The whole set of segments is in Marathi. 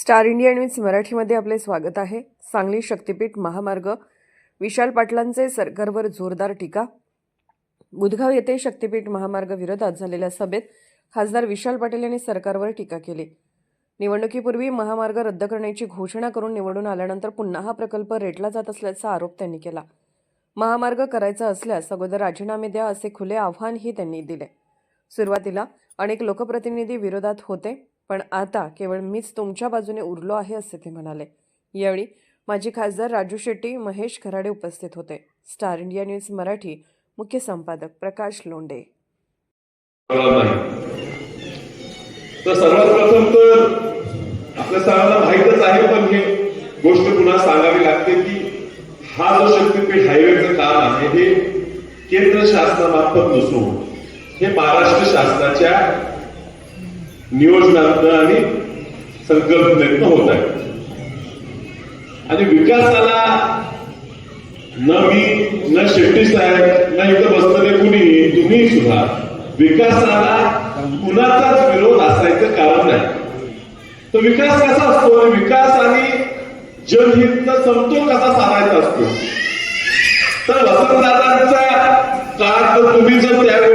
स्टार इंडिया न्यूज मराठीमध्ये आपले स्वागत आहे. सांगली शक्तिपीठ महामार्ग विशाल पाटलांचे सरकारवर जोरदार टीका. बुधगाव येथे शक्तिपीठ महामार्ग विरोधात झालेल्या सभेत खासदार विशाल पाटील यांनी सरकारवर टीका केली. निवडणुकीपूर्वी महामार्ग रद्द करण्याची घोषणा करून निवडून आल्यानंतर पुन्हा हा प्रकल्प रेटला जात असल्याचा आरोप त्यांनी केला. महामार्ग करायचा असल्यास अगोदर राजीनामे द्या असे खुले आव्हानही त्यांनी दिले. सुरुवातीला अनेक लोकप्रतिनिधी विरोधात होते. पण आता केवळ मीच तुमच्या बाजूने उरलो आहे असे ते म्हणाले. यावेळी माजी खासदार राजू शेट्टी महेश खराडे उपस्थित होते. स्टार इंडिया न्यूज मराठी मुख्य संपादक प्रकाश लोंडे तर सर्वात प्रथम तर आपल्या सर्वांना माहीतच आहे पण हे गोष्ट पुन्हा सांगावी लागते की हा जो शक्तीपीठ हायवेचं काम आहे हे केंद्र शासनामार्फत नसून हे महाराष्ट्र शासनाच्या नियोजनातनं आणि संकल्पनेतनं होत आहे. आणि विकासाला न मी न शेट्टी साहेब न इथं बसलेले कुणी तुम्ही सुद्धा विकासाला कुणाचाच विरोध असायचं कारण नाही. तर विकास कसा असतो विकास आणि जनहितचा समतोल कसा साधायचा असतो? तर वसंतदादांचा काळ तर तुम्ही जर त्यावेळेची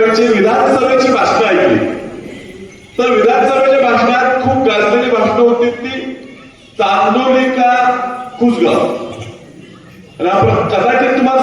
विधानसभेच्या भाषणात खूप गाजलेली भाषण होती ती चांदोली का कुसगाव. आणि आपण कदाचित तुम्हाला